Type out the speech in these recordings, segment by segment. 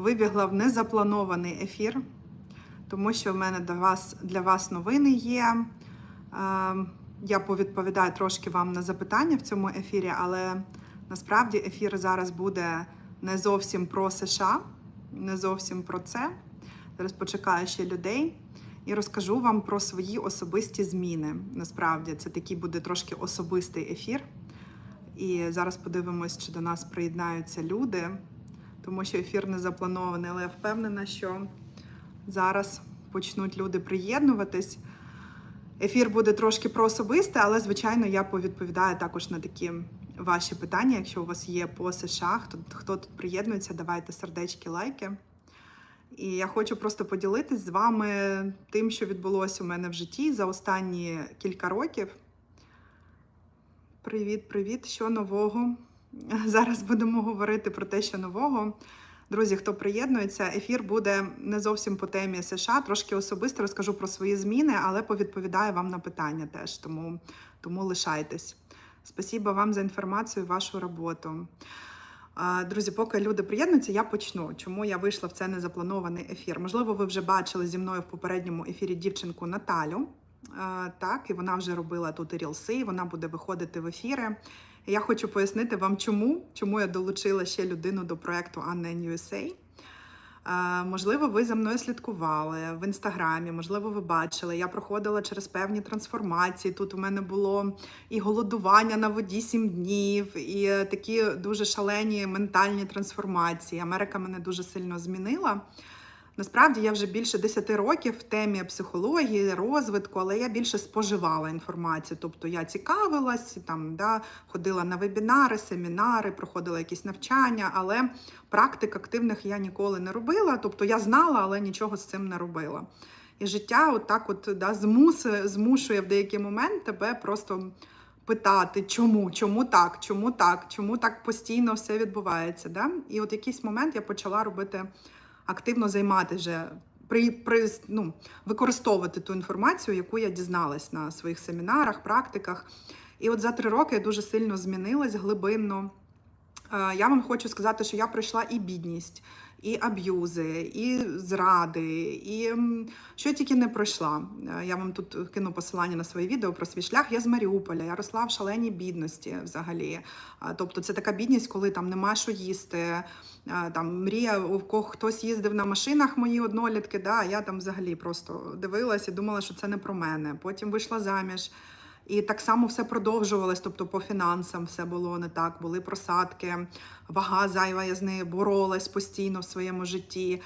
вибігла в незапланований ефір, тому що в мене для вас, для вас новини є. Е, Я повідповідаю трошки вам на запитання в цьому ефірі, але насправді ефір зараз буде не зовсім про США, не зовсім про це. Зараз почекаю ще людей і розкажу вам про свої особисті зміни. Насправді це такий буде трошки особистий ефір. І зараз подивимось, чи до нас приєднаються люди, тому що ефір не запланований, але я впевнена, що зараз почнуть люди приєднуватись. Ефір буде трошки про особисте, але звичайно я повідповідаю також на такі ваші питання. Якщо у вас є по США, хто, хто тут приєднується, давайте сердечки, лайки. І я хочу просто поділитись з вами тим, що відбулося у мене в житті за останні кілька років. Привіт, привіт! Що нового? Зараз будемо говорити про те, що нового. Друзі, хто приєднується, ефір буде не зовсім по темі США, трошки особисто розкажу про свої зміни, але повідповідаю вам на питання теж, тому, тому лишайтесь. Спасибо вам за інформацію, вашу роботу. Друзі, поки люди приєднуються, я почну. Чому я вийшла в це незапланований ефір? Можливо, ви вже бачили зі мною в попередньому ефірі дівчинку Наталю. Так, і вона вже робила тут і рілси, і вона буде виходити в ефіри. Я хочу пояснити вам, чому, чому я долучила ще людину до проекту Anna in USA. Е, Можливо, ви за мною слідкували в інстаграмі, можливо, ви бачили. Я проходила через певні трансформації. Тут у мене було і голодування на воді сім днів, і е, такі дуже шалені ментальні трансформації. Америка мене дуже сильно змінила. Насправді я вже більше 10 років в темі психології, розвитку, але я більше споживала інформацію. Тобто я цікавилась, там, да, ходила на вебінари, семінари, проходила якісь навчання, але практик активних я ніколи не робила. Тобто я знала, але нічого з цим не робила. І життя отак от, да, змушує в деякий момент тебе просто питати, чому, чому так, чому так, чому так постійно все відбувається. Да? І от якийсь момент я почала робити активно займатися, при, при, ну, використовувати ту інформацію, яку я дізналась на своїх семінарах, практиках. І от за три роки я дуже сильно змінилась глибинно. Е, Я вам хочу сказати, що я пройшла і бідність, і аб'юзи, і зради, і що тільки не пройшла. Е, Я вам тут кину посилання на своє відео про свій шлях. Я з Маріуполя, я росла в шаленій бідності взагалі. Е, Тобто це така бідність, коли там нема що їсти. Там мрія, у кого хтось їздив на машинах, мої однолітки. Да, я там взагалі просто дивилась і думала, що це не про мене. Потім вийшла заміж. І так само все продовжувалось, тобто по фінансам все було не так. Були просадки, вага зайва, я з нею боролась постійно в своєму житті.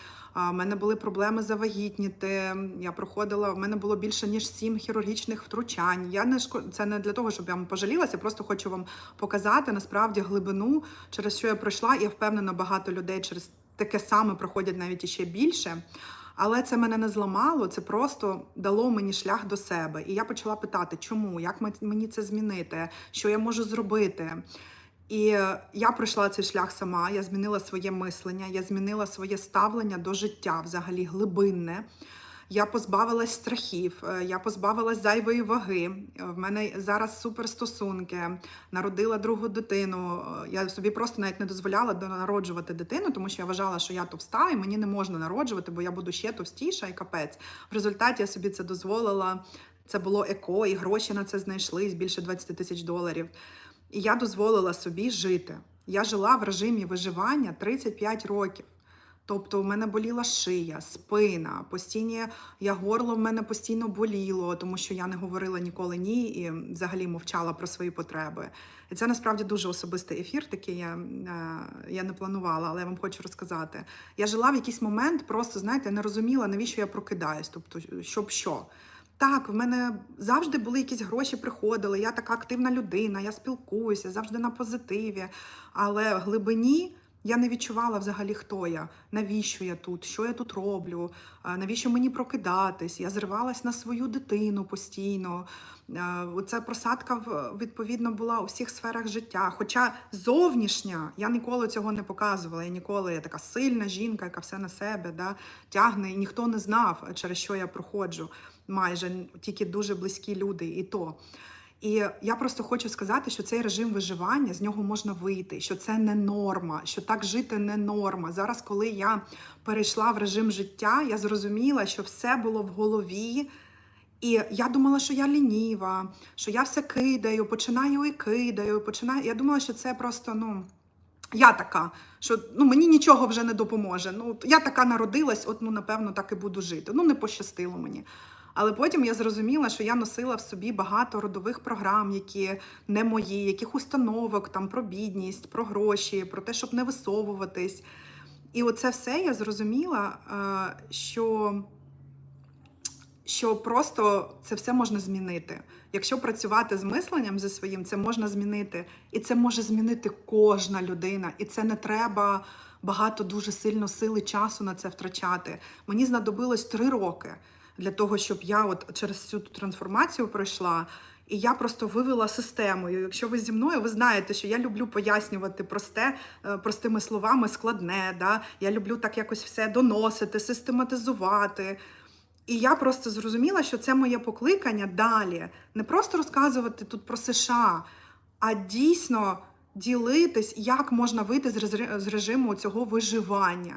У мене були проблеми завагітніти. Я проходила, в мене було більше ніж сім хірургічних втручань. Я не шко... це не для того, щоб я вам пожалілася, просто хочу вам показати насправді глибину, через що я пройшла, я впевнена, багато людей через таке саме проходять навіть іще більше. Але це мене не зламало, це просто дало мені шлях до себе. І я почала питати, чому, як мені це змінити, що я можу зробити. І я пройшла цей шлях сама, я змінила своє мислення, я змінила своє ставлення до життя взагалі глибинне. Я позбавилась страхів, е, я позбавилась зайвої ваги. Е, В мене зараз супер стосунки, народила другу дитину. Е, Я собі просто навіть не дозволяла народжувати дитину, тому що я вважала, що я товста і мені не можна народжувати, бо я буду ще товстіша і капець. В результаті я собі це дозволила. Це було еко, і гроші на це знайшлись більше 20 тисяч доларів. І я дозволила собі жити. Я жила в режимі виживання 35 років. Тобто в мене боліла шия, спина, постійні я горло в мене постійно боліло, тому що я не говорила ніколи ні і взагалі мовчала про свої потреби. І це насправді дуже особистий ефір, такий я, е, я не планувала, але я вам хочу розказати. Я жила в якийсь момент, просто знаєте, не розуміла, навіщо я прокидаюсь, тобто, щоб що. Так, в мене завжди були якісь гроші, приходили. Я така активна людина, я спілкуюся, завжди на позитиві. Але в глибині я не відчувала взагалі, хто я, навіщо я тут, що я тут роблю, навіщо мені прокидатись. Я зривалась на свою дитину постійно. Е, Оця просадка відповідно була у всіх сферах життя. Хоча зовнішня я ніколи цього не показувала. Я ніколи я така сильна жінка, яка все на себе да, тягне, і ніхто не знав, через що я проходжу. Майже тільки дуже близькі люди, і то. І я просто хочу сказати, що цей режим виживання з нього можна вийти, що це не норма, що так жити не норма. Зараз, коли я перейшла в режим життя, я зрозуміла, що все було в голові. І я думала, що я лініва, що я все кидаю, починаю і кидаю, починаю. Я думала, що це просто ну. Я така, що ну мені нічого вже не допоможе. Ну я така народилась, от ну напевно так і буду жити. Ну не пощастило мені. Але потім я зрозуміла, що я носила в собі багато родових програм, які не мої, яких установок там про бідність, про гроші, про те, щоб не висовуватись. І оце все я зрозуміла, е, що, що просто це все можна змінити. Якщо працювати з мисленням зі своїм, це можна змінити. І це може змінити кожна людина. І це не треба багато дуже сильно сили часу на це втрачати. Мені знадобилось три роки для того, щоб я от через цю трансформацію пройшла. І я просто вивела системою. Якщо ви зі мною, ви знаєте, що я люблю пояснювати просте, е, простими словами складне. Да? Я люблю так якось все доносити, систематизувати. І я просто зрозуміла, що це моє покликання далі. Не просто розказувати тут про США, а дійсно ділитись, як можна вийти з режиму цього виживання.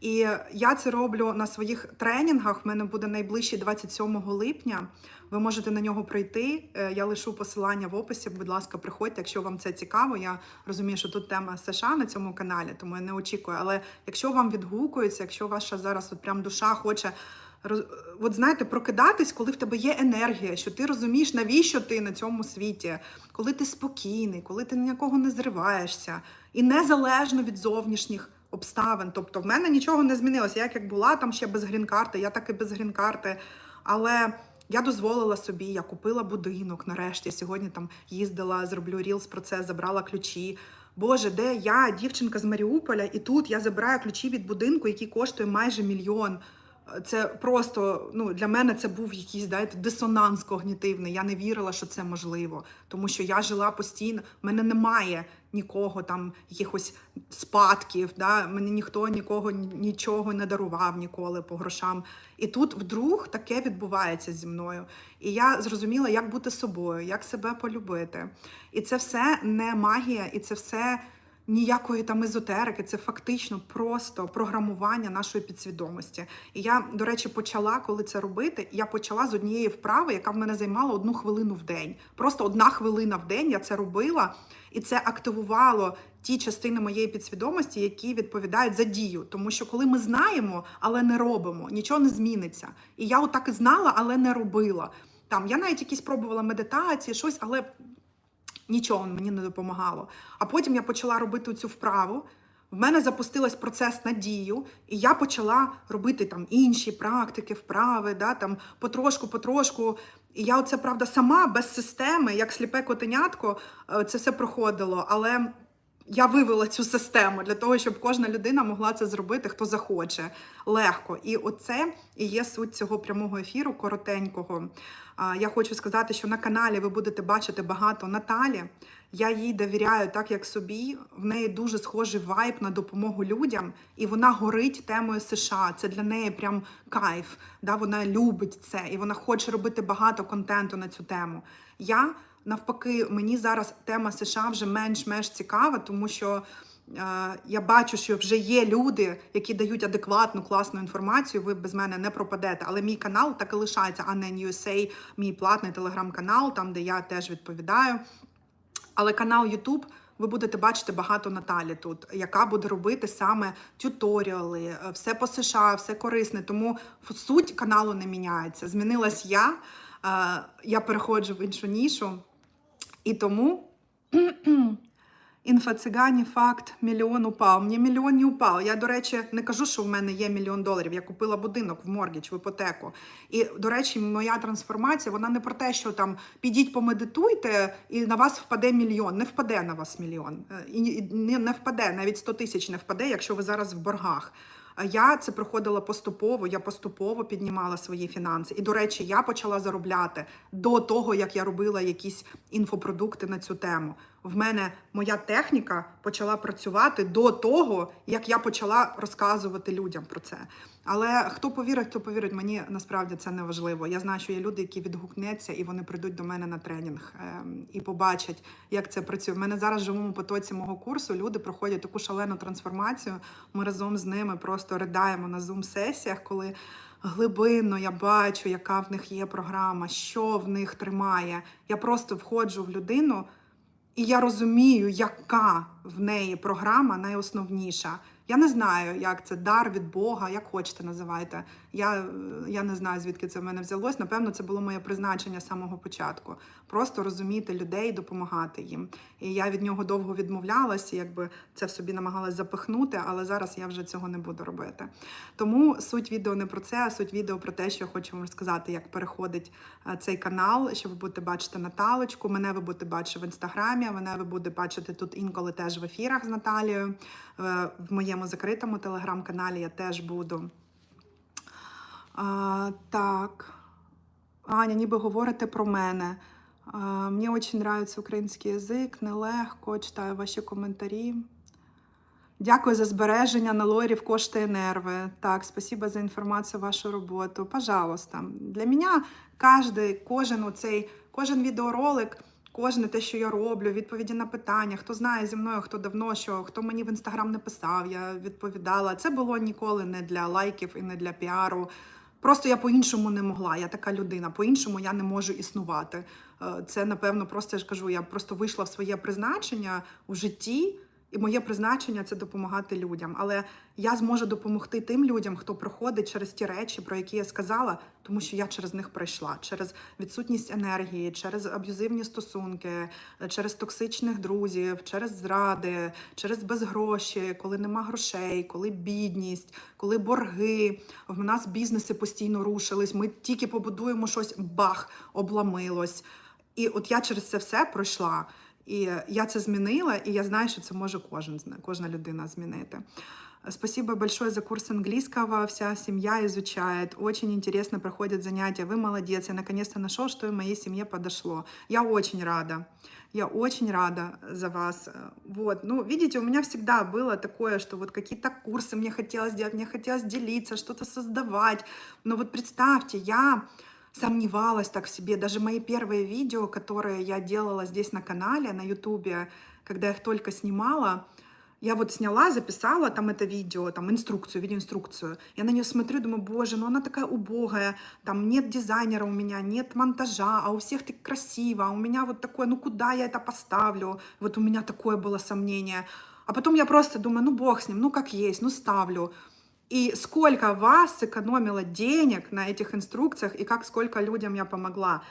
І я це роблю на своїх тренінгах. В мене буде найближчий 27 липня. Ви можете на нього прийти. Е, Я лишу посилання в описі. Будь ласка, приходьте, якщо вам це цікаво. Я розумію, що тут тема США на цьому каналі, тому я не очікую. Але якщо вам відгукується, якщо ваша зараз от прям душа хоче от знаєте, прокидатись, коли в тебе є енергія, що ти розумієш, навіщо ти на цьому світі, коли ти спокійний, коли ти ні на кого не зриваєшся, і незалежно від зовнішніх обставин. Тобто, в мене нічого не змінилося. Я як була там ще без грін-карти, я так і без грін-карти. Але я дозволила собі, я купила будинок нарешті. Сьогодні там їздила, зроблю рілс про це, забрала ключі. Боже, де я, дівчинка з Маріуполя, і тут я забираю ключі від будинку, який коштує майже мільйон. Це просто ну для мене це був якийсь знаєте, дисонанс когнітивний. Я не вірила, що це можливо, тому що я жила постійно. в мене немає нікого там, якихось спадків. Да? Мені ніхто нікого нічого не дарував ніколи по грошам. І тут вдруг таке відбувається зі мною. І я зрозуміла, як бути собою, як себе полюбити. І це все не магія, і це все ніякої там езотерики, це фактично просто програмування нашої підсвідомості. І я, до речі, почала, коли це робити, я почала з однієї вправи, яка в мене займала одну хвилину в день. Просто одна хвилина в день я це робила, і це активувало ті частини моєї підсвідомості, які відповідають за дію. Тому що коли ми знаємо, але не робимо, нічого не зміниться. І я отак і знала, але не робила. Там я навіть якісь пробувала медитації, щось, але нічого мені не допомагало. А потім я почала робити цю вправу. В мене запустилась процес надію, і я почала робити там інші практики, вправи, да, там потрошку, потрошку. І я оце правда сама без системи, як сліпе котенятко, е, це все проходило. Але я вивела цю систему для того, щоб кожна людина могла це зробити, хто захоче легко. І оце і є суть цього прямого ефіру, коротенького. Я хочу сказати, що на каналі ви будете бачити багато Наталі. Я їй довіряю так, як собі. В неї дуже схожий вайб на допомогу людям, і вона горить темою США. Це для неї прям кайф. Да? Вона любить це, і вона хоче робити багато контенту на цю тему. Я навпаки, мені зараз тема США вже менш-менш цікава, тому що. е, Я бачу, що вже є люди, які дають адекватну, класну інформацію. Ви без мене не пропадете. Але мій канал так і лишається, а не USA, мій платний телеграм-канал, там де я теж відповідаю. Але канал YouTube ви будете бачити багато Наталі тут, яка буде робити саме тюторіали, е, все по США, все корисне. Тому суть каналу не міняється. Змінилась я, е, я переходжу в іншу нішу. І тому інфоцигані факт мільйон упав. Мені мільйон не упав. Я, до речі, не кажу, що в мене є мільйон доларів. Я купила будинок в моргіч, в іпотеку. І, до речі, моя трансформація вона не про те, що там підіть помедитуйте, і на вас впаде мільйон. Не впаде на вас мільйон. Е, І не впаде, навіть 100 тисяч не впаде, якщо ви зараз в боргах. Я це проходила поступово, я поступово піднімала свої фінанси. І, до речі, я почала заробляти до того, як я робила якісь інфопродукти на цю тему. В мене моя техніка почала працювати до того, як я почала розказувати людям про це. Але хто повірить, хто повірить, мені насправді це не важливо. Я знаю, що є люди, які відгукнуться, і вони прийдуть до мене на тренінг ем, і побачать, як це працює. У мене зараз в живому потоці мого курсу люди проходять таку шалену трансформацію. Ми разом з ними просто ридаємо на зум-сесіях, коли глибинно я бачу, яка в них є програма, що в них тримає. Я просто входжу в людину. І я розумію, яка в неї програма найосновніша. Я не знаю, як це дар від Бога, як хочете називайте. Я, я не знаю, звідки це в мене взялось. Напевно, це було моє призначення з самого початку. Просто розуміти людей, допомагати їм. І я від нього довго відмовлялася, якби це в собі намагалась запихнути, але зараз я вже цього не буду робити. Тому суть відео не про це, а суть відео про те, що я хочу вам розказати, як переходить е, цей канал, що ви будете бачити Наталочку. Мене ви будете бачити в інстаграмі. Мене ви будете бачити тут інколи теж в ефірах з Наталією. Е, В моєму закритому телеграм-каналі я теж буду. А, так. Аня, ніби говорите про мене. А, мені дуже подобається український язик, нелегко, читаю ваші коментарі. Дякую за збереження налорів коштує нерви. Так, спасибо за інформацію, вашу роботу. Пожалуйста. Для мене кожен, кожен оцей, кожен відеоролик, кожне те, що я роблю, відповіді на питання, хто знає зі мною, хто давно, що хто мені в інстаграм не писав, я відповідала. Це було ніколи не для лайків і не для піару. Просто я по-іншому не могла. Я така людина. По-іншому я не можу існувати. Е, Це, напевно, просто я ж кажу, я просто вийшла в своє призначення у житті. І моє призначення це допомагати людям. Але я зможу допомогти тим людям, хто проходить через ті речі, про які я сказала, тому що я через них пройшла, через відсутність енергії, через аб'юзивні стосунки, через токсичних друзів, через зради, через безгроші, коли нема грошей, коли бідність, коли борги. В нас бізнеси постійно рушились. Ми тільки побудуємо щось, бах, обламилось. І от я через це все пройшла. І я це змінила, і я знаю, що це може кожен, зна- кожна людина змінити. Спасибо большое за курс английского. Вся семья изучает. Очень интересно проходят занятия. Вы молодец. Я наконец-то нашел, что и моей семье подошло. Я очень рада. Я очень рада за вас. Вот. Ну, видите, у меня всегда было такое, что вот какие-то курсы мне хотелось сделать, мне хотелось делиться, что-то создавать. Но вот представьте, я сомневалась так в себе. Даже мои первые видео, которые я делала здесь на канале, на ютубе, когда я их только снимала, я вот сняла, записала там это видео, там инструкцию, видеоинструкцию. Я на нее смотрю, думаю, боже, ну она такая убогая, там нет дизайнера у меня, нет монтажа, а у всех так красиво, а у меня вот такое, ну куда я это поставлю? Вот у меня такое было сомнение. А потом я просто думаю, ну бог с ним, ну как есть, ну ставлю. И сколько вас сэкономило денег на этих инструкциях, и как сколько людям я помогла.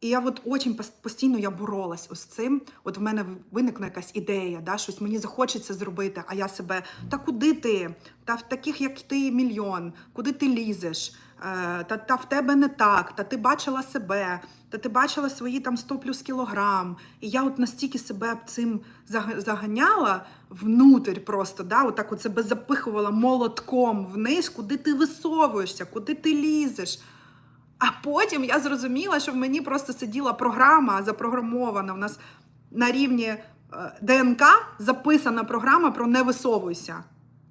І я от очень постійно я боролась ось з цим. От в мене виникла якась ідея, да, щось мені захочеться зробити, а я себе, та куди ти? Та в таких, як ти, мільйон, куди ти лізеш? Е, та, та в тебе не так, та ти бачила себе, та ти бачила свої там 100 плюс кілограм. І я от настільки себе цим заганяла внутрь просто, да, отак от себе запихувала молотком вниз, куди ти висовуєшся, куди ти лізеш. А потім я зрозуміла, що в мені просто сиділа програма запрограмована. У нас на рівні е, ДНК записана програма про не висовуйся.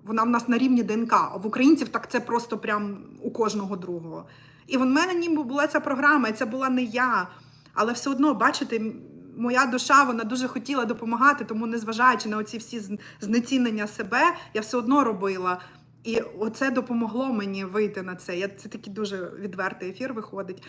Вона в нас на рівні ДНК. А в українців так це просто прям у кожного другого. І в мене ніби була ця програма, і це була не я. Але все одно, бачите, моя душа вона дуже хотіла допомагати, тому, незважаючи на оці всі знецінення себе, я все одно робила. І оце допомогло мені вийти на це. Я, це такий дуже відвертий ефір виходить.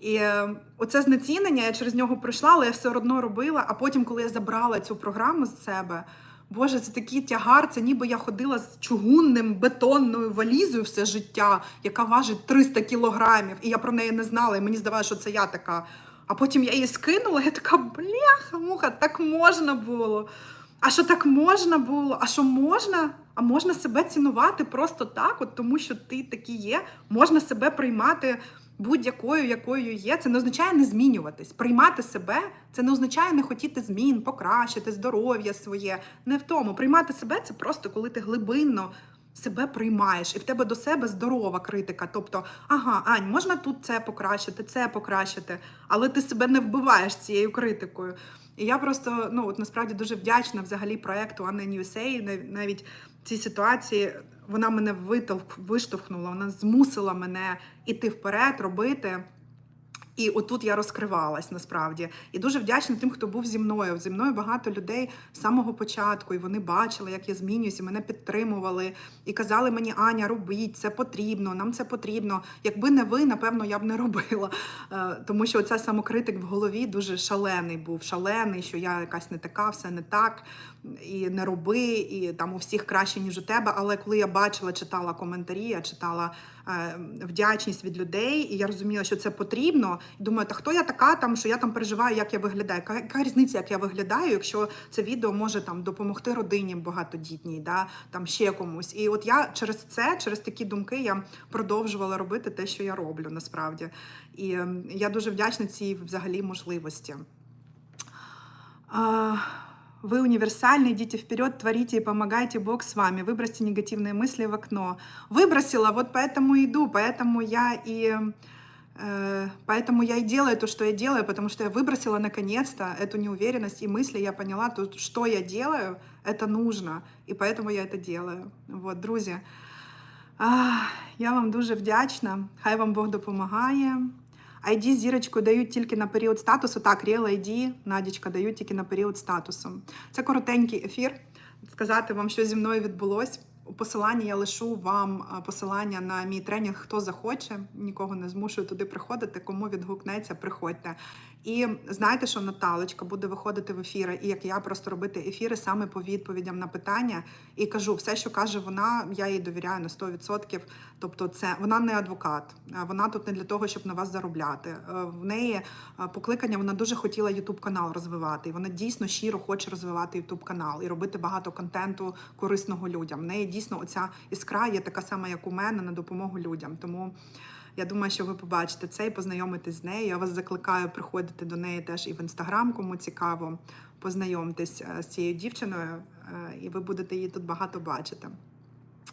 І е, оце знецінення, я через нього пройшла, але я все одно робила. А потім, коли я забрала цю програму з себе, Боже, це такий тягар, це ніби я ходила з чугунним бетонною валізою все життя, яка важить 300 кілограмів. І я про неї не знала, і мені здавалося, що це я така. А потім я її скинула, я така, бляха, муха, так можна було. А що так можна було? А що можна? А можна себе цінувати просто так, от тому що ти такий є, можна себе приймати будь-якою, якою є. Це не означає не змінюватись. Приймати себе це не означає не хотіти змін, покращити здоров'я своє. Не в тому. Приймати себе це просто коли ти глибинно себе приймаєш, і в тебе до себе здорова критика. Тобто, ага, Ань, можна тут це покращити, це покращити, але ти себе не вбиваєш цією критикою. І я просто ну от насправді дуже вдячна взагалі проекту Anna USA, навіть цій ситуації вона мене виштовхнула, вона змусила мене іти вперед, робити. І отут я розкривалась насправді. І дуже вдячна тим, хто був зі мною. Зі мною багато людей з самого початку, і вони бачили, як я змінююся, мене підтримували і казали мені, Аня, робіть, це потрібно, нам це потрібно. Якби не ви, напевно, я б не робила. Е, Тому що оця самокритик в голові дуже шалений був, шалений, що я якась не така, все не так, і не роби, і там у всіх краще, ніж у тебе. Але коли я бачила, читала коментарі, я читала е, вдячність від людей, і я розуміла, що це потрібно. Думаю, та хто я така, там що я там переживаю, як я виглядаю? Яка, яка різниця, як я виглядаю, якщо це відео може там допомогти родині багатодітній, да там ще комусь. І от я через це, через такі думки, я продовжувала робити те, що я роблю насправді. І ем, я дуже вдячна цій взагалі можливості. А, Вы универсальны, идите вперед, творите и помогайте, Бог с вами. Выбросьте негативные мысли в окно. Выбросила, вот поэтому иду, поэтому я и э, поэтому я и делаю то, что я делаю, потому что я выбросила наконец-то эту неуверенность и мысли, я поняла, то, что я делаю, это нужно, и поэтому я это делаю. Вот, друзі, а, я вам дуже вдячна. Хай вам Бог допомагає. ID зірочку дають тільки на період статусу. Так, Real ID, Надічка, дають тільки на період статусу. Це коротенький ефір. Сказати вам, що зі мною відбулось. У посиланні я лишу вам посилання на мій тренінг, хто захоче, нікого не змушую туди приходити. Кому відгукнеться, приходьте. І знаєте, що Наталочка буде виходити в ефіри, і як я просто робити ефіри саме по відповідям на питання. І кажу, все, що каже вона, я їй довіряю на 100%. Тобто, це вона не адвокат, вона тут не для того, щоб на вас заробляти. Е, В неї е, покликання, вона дуже хотіла youtube канал розвивати. І вона дійсно щиро хоче розвивати youtube канал і робити багато контенту корисного людям. В неї дійсно оця іскра є така сама, як у мене, на допомогу людям. Тому. Я думаю, що ви побачите це і познайомитесь з нею. Я вас закликаю приходити до неї теж і в інстаграм, кому цікаво. Познайомтесь е, з цією дівчиною, е, і ви будете її тут багато бачити.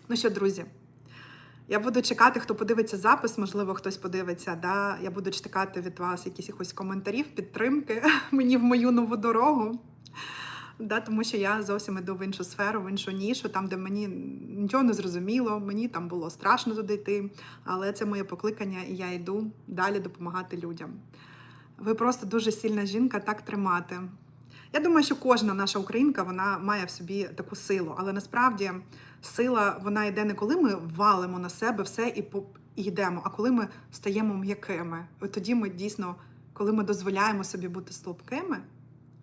Ну що, друзі, я буду чекати, хто подивиться запис, можливо, хтось подивиться. Да? Я буду чекати від вас якихось коментарів, підтримки мені в мою нову дорогу. Да, тому що я зовсім іду в іншу сферу, в іншу нішу, там, де мені нічого не зрозуміло, мені там було страшно туди йти, але це моє покликання, і я йду далі допомагати людям. Ви просто дуже сильна жінка, так тримати. Я думаю, що кожна наша українка вона має в собі таку силу, але насправді сила вона йде не коли ми валимо на себе все і і йдемо, а коли ми стаємо м'якими. От тоді ми дійсно, коли ми дозволяємо собі бути слабкими,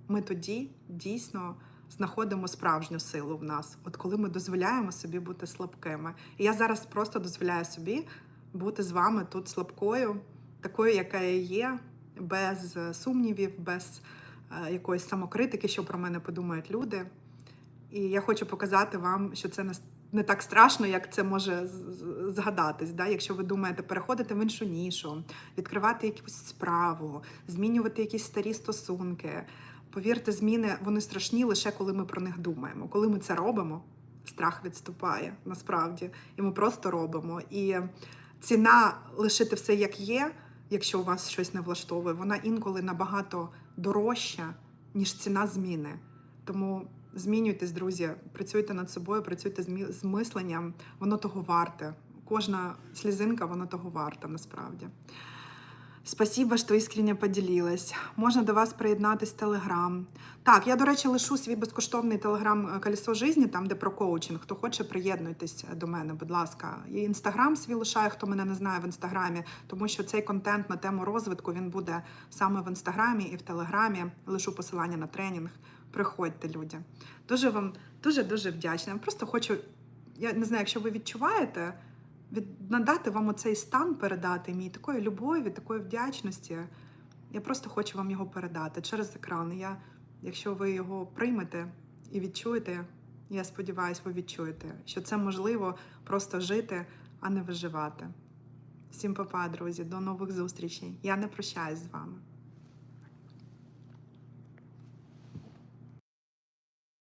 ми тоді дійсно знаходимо справжню силу в нас. От коли ми дозволяємо собі бути слабкими. І я зараз просто дозволяю собі бути з вами тут слабкою, такою, яка я є, без сумнівів, без е, якоїсь самокритики, що про мене подумають люди. І я хочу показати вам, що це не, не так страшно, як це може згадатись. Да? Якщо ви думаєте переходити в іншу нішу, відкривати якусь справу, змінювати якісь старі стосунки. Повірте, зміни вони страшні лише коли ми про них думаємо. Коли ми це робимо, страх відступає насправді. І ми просто робимо. І ціна лишити все як є, якщо у вас щось не влаштовує, вона інколи набагато дорожча, ніж ціна зміни. Тому змінюйтесь, друзі, працюйте над собою, працюйте з мисленням, воно того варте. Кожна слізинка, воно того варта насправді. Спасибо, що іскренне поділилась. Можна до вас приєднатись в Телеграм. Так, я, до речі, лишу свій безкоштовний телеграм е, Колесо житті, там, де про коучинг. Хто хоче, приєднуйтесь до мене, будь ласка. І інстаграм свій лишаю, хто мене не знає в інстаграмі, тому що цей контент на тему розвитку він буде саме в інстаграмі і в телеграмі. Лишу посилання на тренінг. Приходьте, люди. Дуже вам дуже дуже вдячна. Просто хочу, я не знаю, якщо ви відчуваєте від, надати вам оцей стан передати мій такої любові, такої вдячності. Я просто хочу вам його передати через екран. Я, якщо ви його приймете і відчуєте, я сподіваюся, ви відчуєте, що це можливо просто жити, а не виживати. Всім па-па, друзі, до нових зустрічей. Я не прощаюсь з вами.